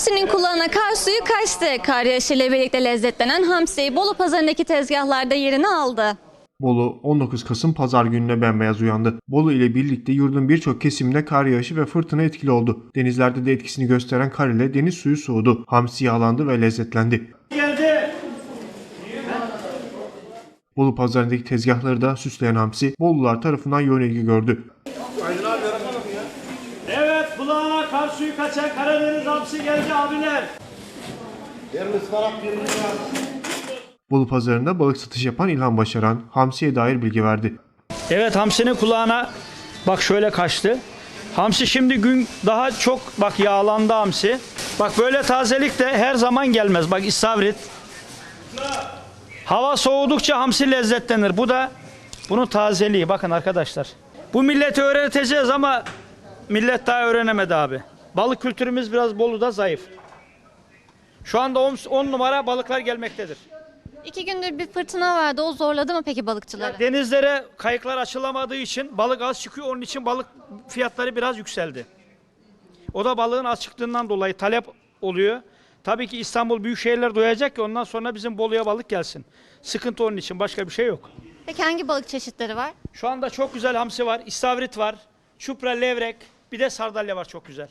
Hamsinin kulağına kar suyu kaçtı. Kar yağışı ile birlikte lezzetlenen hamsi Bolu pazarındaki tezgahlarda yerini aldı. Bolu 19 Kasım pazar gününe bembeyaz uyandı. Bolu ile birlikte yurdun birçok kesiminde kar yağışı ve fırtına etkili oldu. Denizlerde de etkisini gösteren kar ile deniz suyu soğudu. Hamsi yağlandı ve lezzetlendi. geldi. Bolu pazarındaki tezgahları da süsleyen hamsi Bolular tarafından yoğun ilgi gördü. Evet kulağına kar suyu kaçan Karadeniz hamsi geldi abiler. Bolu pazarında balık satış yapan İlhan Başaran hamsiye dair bilgi verdi. Evet hamsinin kulağına bak şöyle kaçtı. Hamsi şimdi gün daha çok bak yağlandı hamsi. Bak böyle tazelik de her zaman gelmez. Bak istavrit. Hava soğudukça hamsi lezzetlenir. Bu da bunun tazeliği. Bakın arkadaşlar. Bu milleti öğreteceğiz ama millet daha öğrenemedi abi. Balık kültürümüz biraz Bolu'da zayıf. Şu anda 10 numara balıklar gelmektedir. İki gündür bir fırtına vardı. O zorladı mı peki balıkçıları? Denizlere kayıklar açılamadığı için balık az çıkıyor. Onun için balık fiyatları biraz yükseldi. O da balığın az çıktığından dolayı talep oluyor. Tabii ki İstanbul büyük şehirler doyacak ki ondan sonra bizim Bolu'ya balık gelsin. Sıkıntı onun için başka bir şey yok. Peki hangi balık çeşitleri var? Şu anda çok güzel hamsi var, istavrit var, çupra, levrek, bir de sardalya var çok güzel.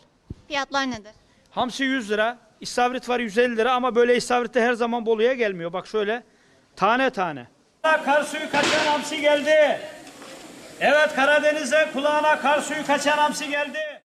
Fiyatlar nedir? Hamsi 100 lira, istavrit var 150 lira ama böyle istavrit de her zaman Bolu'ya gelmiyor. Bak şöyle tane tane. Kar suyu kaçan hamsi geldi. Evet Karadeniz'e kulağına kar suyu kaçan hamsi geldi.